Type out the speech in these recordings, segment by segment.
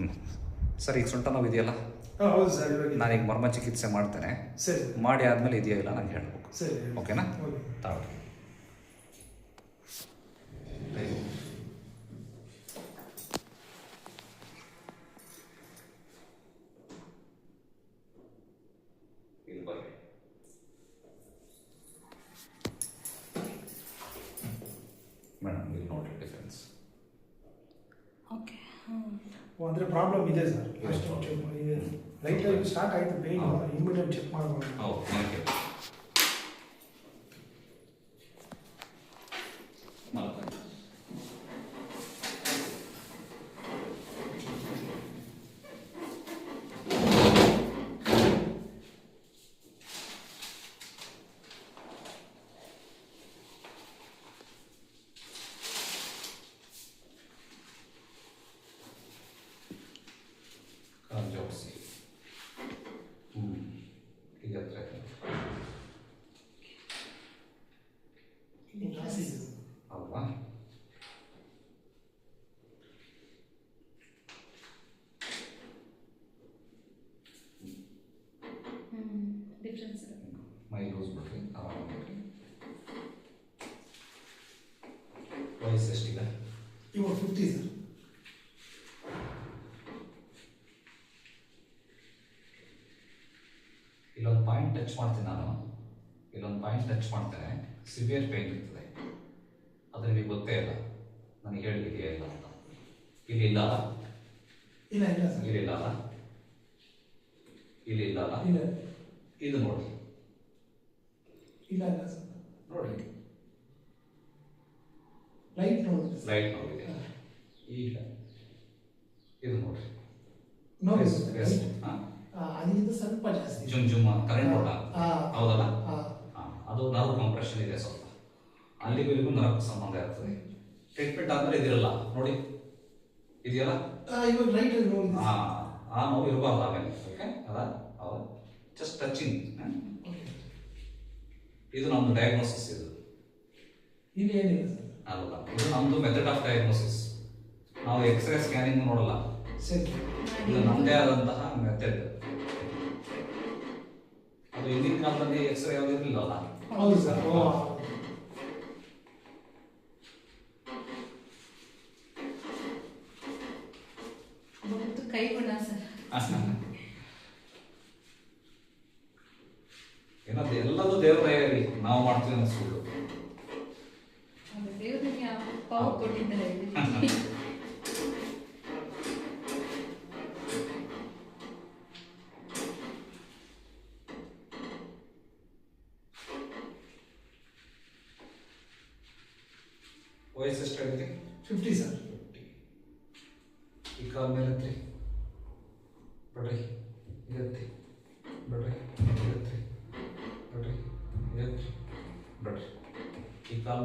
ಹ್ಞೂ ಸರ್ ಈಗ ಸೊಂಟ ನೋವು ಇದೆಯಲ್ಲ ಹೌದು ಸರ್ ಇವಾಗ ನಾನೀಗ ಮರ್ಮ ಚಿಕಿತ್ಸೆ ಮಾಡ್ತೇನೆ. ಸರಿ. ಮಾಡಿ ಆದಮೇಲೆ ಇದೆಯೋ ಇಲ್ಲ ನಂಗೆ ಹೇಳ್ಬೇಕು. ಸರಿ ಓಕೆನಾ? ಓಕೆ. ತಾಳ್ರಿ ಅಂದ್ರೆ ಪ್ರಾಬ್ಲಮ್ ಇದೆ ಸರ್. ಅಷ್ಟು ಇದೆ. ಲೈಟ್ ಸ್ಟಾರ್ಟ್ ಆಯಿತು ಪೇಯ್ನ್ ಹೌದು. ಇಮಿಡಿಯೇಟ್ ಚೆಕ್ ಮಾಡ್ಬೋದು ಥ್ಯಾಂಕ್ ಯು ಮಲ್ಕೊಳ್ಳಿ. ಕಾಲು ಜೋಡಿಸಿ ಹ್ಞೂ ಈಗ ಹತ್ರ ಇಲ್ಲಿ ಜಾಸ್ತಿ ಇದೆ ಅಲ್ವಾ ಹ್ಞೂ ಡಿಫ್ರೆನ್ಸ್ ಮೈ ಲೂಸ್ ಬಿಡ್ರಿ ಆರಾಮಾಗಿರಿ ವಯಸ್ಸು ಎಷ್ಟೀಗ ಇವಾಗ ಫಿಫ್ಟಿ ಸರ್ ಇಲ್ಲೊಂದು ಪಾಯಿಂಟ್ ಟಚ್ ಮಾಡ್ತೀನಿ ನಾನು. ಇಲ್ಲೊಂದು ಪಾಯಿಂಟ್ ಟಚ್ ಮಾಡ್ತೇನೆ ಸಿವಿಯರ್ ಪೇನ್ ಇರ್ತದೆ. ಅದು ನಿಮಗೆ ಗೊತ್ತೇ ಇಲ್ಲ. ನನಗೆ ಹೇಳಲಿಕ್ಕೆ ಇಲ್ಲ ಅಂತ. ಇಲ್ಲಿ ಇಲ್ಲ ಇಲ್ಲ ಇಲ್ಲ ಸರ್ ಇಲ್ಲಿ ಇಲ್ಲ ಇಲ್ಲಿ ಇಲ್ಲ ಇಲ್ಲ. ಇದು ನೋಡಿ. ಇಲ್ಲ ಇಲ್ಲ ಸರ್ ನೋಡಿ. ಲೈಟ್ ನೋಡಿ ಲೈಟ್ ನೋಡಿದೆ. ಈಗ ಇದು ನೋಡ್ರಿ ಅದಕ್ಕಿಂತ ಸ್ವಲ್ಪ ಜಾಸ್ತಿ. ಜುಮ್ ಜುಮ್ ಕರೆಂಟ್ ಆ, ಹೌದಲ್ಲ? ಅದು ನರ್ವ್ ಕಂಪ್ರೆಷನ್ ಇದೆ ಸ್ವಲ್ಪ. ಅಲ್ಲಿಗೂ ಇಲ್ಲಿಗೂ ನರ್ವ್ ಸಂಬಂಧ ಇರ್ತದೆ. ಟ್ರೀಟ್ಮೆಂಟ್ ಆದ್ಮೇಲೆ ಇದಿರಲ್ಲ ನೋಡಿ. ಇದೆಯಲ್ಲ? ಇವಾಗ ರೈಟ್ ಹಾ ಆ ನೋವು ಇರಬಾರ್ದು ಆಮೇಲೆ ಓಕೆ ಅದ? ಹೌದು? ಜಸ್ಟ್ ಟಚಿಂಗ್ ಇದು ನಮ್ದು ಡಯಾಗ್ನೋಸಿಸ್ ಇದು. ಸರ್? ಅಲ್ಲ ಇದು ನಮ್ದು ಮೆಥಡ್ ಆಫ್ ಡಯಾಗ್ನೋಸಿಸ್ ನಾವು ಎಕ್ಸ್ರೇ ಸ್ಕ್ಯಾನಿಂಗ್ ನೋಡಲ್ಲ. ಸರಿ ಇದು ನಮ್ಮದೇ ಆದಂತಹ ಮೆಥಡ್ ಅದು ಹಿಂದಿನ ಕಾಲದಲ್ಲಿ ಎಕ್ಸ್ರೇ ಯಾವ್ದು ಇರಲಿಲ್ಲಲ್ಲ ಹೌದು ಸರ್. ಕೈ ಗುಣ ಸರ್. ಏನದು ಎಲ್ಲದೂ ದೇವರ ಇರಲಿ ನಾವು ಮಾಡ್ತೀವಿ ಅನ್ನೋ ಸುಳ್ಳು ಅದು ದೇವರಿಗೆ ಯಾವ ಪವರ್ ಕೊಟ್ಟಿದ್ದಾರೆ ಇಲ್ಲಿ. ವಯಸ್ಸು ಎಷ್ಟಾಗುತ್ತೆ ಫಿಫ್ಟಿ ಸರ್ ಈ ಕಾಲ ಮೇಲೆ ಎತ್ತಿ ಬಡ್ರಿ ಎತ್ತಿ ಬಡ್ರಿ ಎತ್ತಿ ಬಡ್ರಿ ಎತ್ತಿ ಬಡ್ರಿ ಈ ಕಾಲು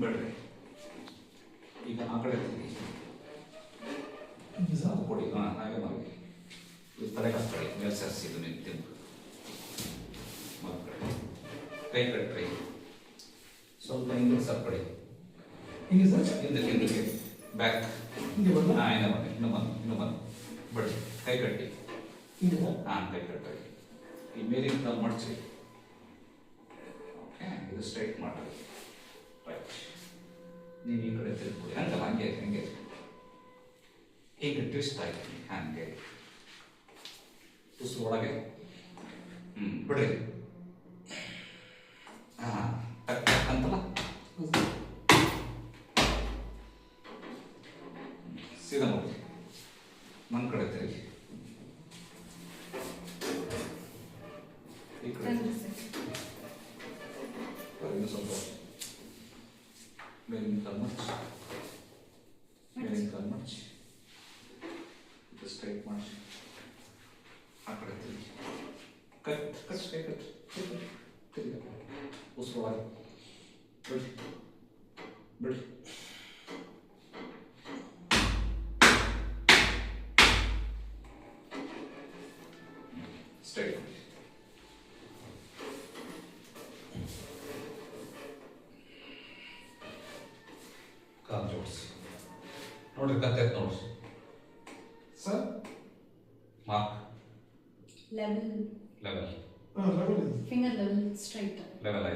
ಬೇಡ್ರಿ ಈಗ ಆ ಕಡೆ ತಿರುಗಿ ಇದು ಸರ್ ಅದು ಕೊಡಿ ಹಾಂ ಹಾಗೆ ಮಾಡಿ ಇದು ತಲೆಗೆ ಹಾಕ್ಕೊಳ್ಳಿ ಮೇಲೆ ಸೇರಿಸಿ ಇದು ನೀವು ತಿಂದು ಮಲ್ಕೊಳ್ಳಿ ಕೈ ಕಟ್ರಿ ಸ್ವಲ್ಪ ಹಿಂದೆ ಸರ್ಕೊಡಿ ಹಿಂಗೆ ಸರ್ ಹಿಂದೆ ಹಿಂದಕ್ಕೆ ಬ್ಯಾಕ್ ಹಿಂಗೆ ಬಂದು ಹಾಂ ಇನ್ನೂ ಬನ್ನಿ ಇನ್ನೂ ಬನ್ನಿ ಇನ್ನೂ ಬನ್ನಿ ಬಿಡಿ ಕೈ ಕಟ್ಟಿ ಹಿಂಗೆ ಸರ್ ಹಾಂ ಕೈ ಕಟ್ಟಿ ಈ ಮೇಲಿಂದ ಮಡಚಿ ಓಕೆ ಇದು ಸ್ಟ್ರೈಟ್ ಮಾಡಿ ನೀವು ಈ ಕಡೆ ತಿರುಗ್ಬಿಡಿ ಹಂಗಲ್ಲ ಹಂಗೆ ಹಂಗೆ ಈಗ ಟ್ವಿಸ್ಟ್ ಆಯ್ತು ಹಂಗೆ ಉಸಿರು ಒಳಗೆ ಹ್ಞೂ ಬಿಡ್ರಿ ಅಂತಲ್ಲ ಸೀದಾ ನೋಡಿ ನನ್ನ ಕಡೆ ತಿರುಗಿ Cut, cut, cut, cut. Take it back. Usso vai. Bird. Bird. Stay. Come, George. Not like that.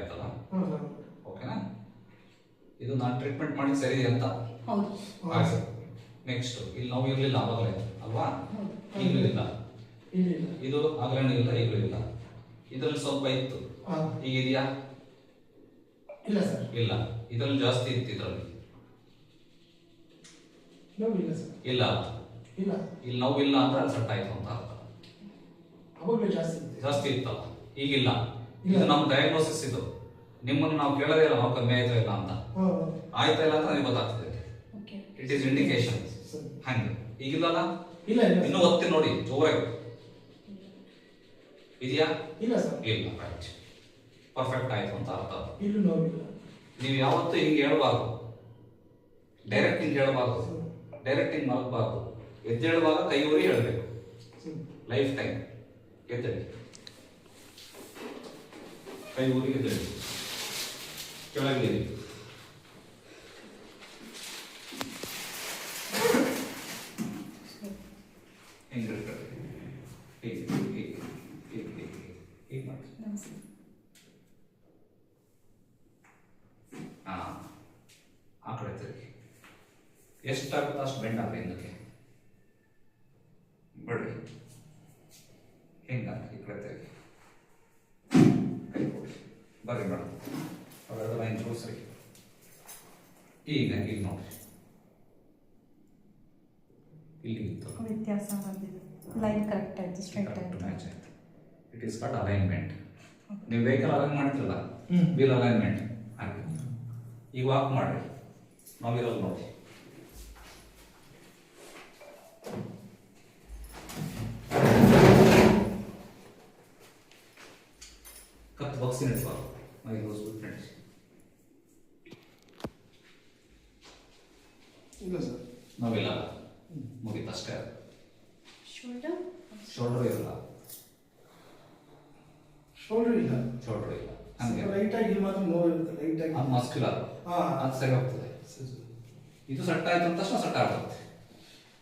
ಆಯ್ತಲ್ಲ? ಓಕೆನಾ? ಇದು ನಾನು ಟ್ರೀಟ್ಮೆಂಟ್ ಮಾಡಿ ಸರಿ ಅಂತ? ಹೌದು. ನೆಕ್ಸ್ಟ್ ಇಲ್ಲಿ ನಾವು ಇರಲಿಲ್ಲ ಅವಾಗಲೇ ಅಲ್ವಾ? ಇಲ್ಲೂ ಈಗಲೂ ಇಲ್ಲ. ಇದು ಆಗ್ರಹಣ ಇಲ್ಲ ಈಗಲೂ ಇಲ್ಲ. ಇದರಲ್ಲಿ ಸ್ವಲ್ಪ ಇತ್ತು. ಈಗಿದೆಯಾ ಈಗ ಇದೆಯಾ ಇಲ್ಲ ಸರ್. ಇಲ್ಲ. ಇದರಲ್ಲಿ ಜಾಸ್ತಿ ಇತ್ತು ಇದರಲ್ಲಿ. ಇಲ್ಲ ಸರ್. ಇಲ್ಲ. ಇಲ್ಲ. ಇಲ್ಲಿ ನೋವು ಇಲ್ಲ ಅಂದ್ರೆ ಅದು ಸೆಟ್ ಆಯ್ತು ಅಂತ ಅರ್ಥ. ಜಾಸ್ತಿ ಇದೆ ಜಾಸ್ತಿ ಇತ್ತಲ್ಲ? ಈಗಿಲ್ಲ. ಇಲ್ಲ. ಇದು ನಮ್ಮ ಡಯಾಗ್ನೋಸಿಸ್ ಇದು. ನಿಮ್ಮನ್ನು ನಾವು ಕೇಳೋದೇ ಇಲ್ಲ ನಾವು ಕಮ್ಮಿ ಆಯ್ತಾ ಇಲ್ಲ ಅಂತ. ಹಾಂ ಆಯ್ತಾ ಇಲ್ಲ ಅಂತ ನನಗೆ ಗೊತ್ತಾಗ್ತದೆ. ಓಕೆ. ಇಟ್ ಈಸ್ ಇಂಡಿಕೇಶನ್ ಹಂಗೆ. ಈಗಿಲ್ಲಲ್ಲ? ಇಲ್ಲ ಇಲ್ಲ. ಇನ್ನೂ ಒತ್ತಿ ನೋಡಿ ಜೋರಾಗಿ. ಇದೆಯಾ? ಇಲ್ಲ ಸರ್. ಇಲ್ಲ ರೈಟ್ ಪರ್ಫೆಕ್ಟ್ ಆಯ್ತು ಅಂತ ಅರ್ಥ ನೀವು ಯಾವತ್ತೂ ಹಿಂಗೆ ಹೇಳಬಾರ್ದು. ಡೈರೆಕ್ಟ್ ಹಿಂಗೆ ಹೇಳಬಾರ್ದು. ಡೈರೆಕ್ಟ್ ಹಿಂಗೆ ಮಲಗಬಾರ್ದು. ಎದ್ದೇಳುವಾಗ ಕೈ ಊರಿ ಹೇಳಬೇಕು. ಲೈಫ್ ಟೈಮ್ ಎದ್ದೇಳಿ. ಕೈ ಊರಿಗೆ ಎದ್ದೇಳಿ. ಕೆಳಗೆ ಇರಿ. ಹಿಂಗೆ ಇಟ್ಕೊಳ್ಳಿ. ಹೀಗೆ ಹೀಗೆ ಹೀಗೆ ಹೀಗೆ ಹೀಗೆ ಮಾಡಿ ನಮಸ್ತೆ ಹಾ ಆ ಕಡೆ ತಿರುಗಿ ಎಷ್ಟಾಗುತ್ತೋ ಅಷ್ಟು ಬೆಂಡ್ ಹಾಕಿ ಹಿಂದಕ್ಕೆ ಬಿಡ್ರಿ ಹಿಂಗ ಈ ಕಡೆ ತಿರುಗಿ ಕೈ ಕೊಡಿ ಬರ್ರಿ ಮೇಡಮ್ ಅವೆರಡು ಲೈನ್ ಜೋಡಿಸ್ರಿ ಈಗ ಈಗ ನೋಡ್ರಿ ಇಲ್ಲಿ ಇತ್ತು ವ್ಯತ್ಯಾಸ ಬಂದಿದೆ ಲೈನ್ ಕರೆಕ್ಟ್ ಆಯ್ತು ಸ್ಟ್ರೈಟ್ ಆಯ್ತು ಮ್ಯಾಚ್ ಆಯ್ತು ಇಟ್ ಈಸ್ ಕಾಟ್ ಅಲೈನ್ಮೆಂಟ್ ನೀವು ವೆಹಿಕಲ್ ಅಲೈನ್ ಮಾಡ್ತಿರಲ್ಲ. ವೀಲ್ ಅಲೈನ್ಮೆಂಟ್ ಹಾಗೆ ಈಗ ವಾಕ್ ಮಾಡ್ರಿ ನಾವಿರೋದು ನೋಡಿ ಕತ್ತು ಬಾಕ್ಸಿನ ಇಟ್ಬಾರ್ದು ಮೈ ಹೋಸ್ಬಿಟ್ಟು ನಡೆಸಿ ಇಲ್ಲ ಸರ್. ನಾವಿಲ್ಲ ಮುಗೀತಷ್ಟೇ ಶೋಲ್ಡರ್ ಶೋಲ್ಡರ್ ಇರಲ್ಲ. ಶೋಲ್ಡರ್ ಇಲ್ಲ. ಶೋಲ್ಡರ್ ಇಲ್ಲ. ಹಂಗೆ. ಲೈಟ್ ಆಗಿ ಇಲ್ಲಿ ಮಾತ್ರ ನೋವು ಇರುತ್ತೆ ಲೈಟ್ ಆಗಿ. ಅದು. ಮಸ್ಕ್ಯುಲರ್ ಹಾಂ. ಅದು ಸರಿ ಹೋಗ್ತದೆ. ಇದು ಸೆಟ್ ಆಯ್ತು ಅಂತ ತಕ್ಷಣ ಸೆಟ್ ಆಗುತ್ತೆ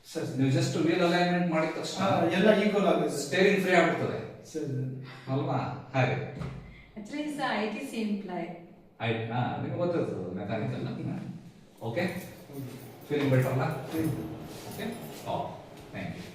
ಸರ್ ನೀವು ಜಸ್ಟ್ ವೀಲ್ ಅಲೈನ್ಮೆಂಟ್ ಮಾಡಿದ ತಕ್ಷಣ ಎಲ್ಲ ಈಕ್ವಲ್ ಆಗುತ್ತೆ ಸ್ಟೇರಿಂಗ್ ಫ್ರೀ ಆಗ್ಬಿಡ್ತದೆ. ಸರ್ ಅಲ್ವಾ? ಹಾಗೆ. Actually is I T C employee ಆಯ್ತು ಹಾ ನಿಮಗೆ ಗೊತ್ತಿರ್ತದೆ mechanical okay feeling better lah. Okay? Oh, thank you.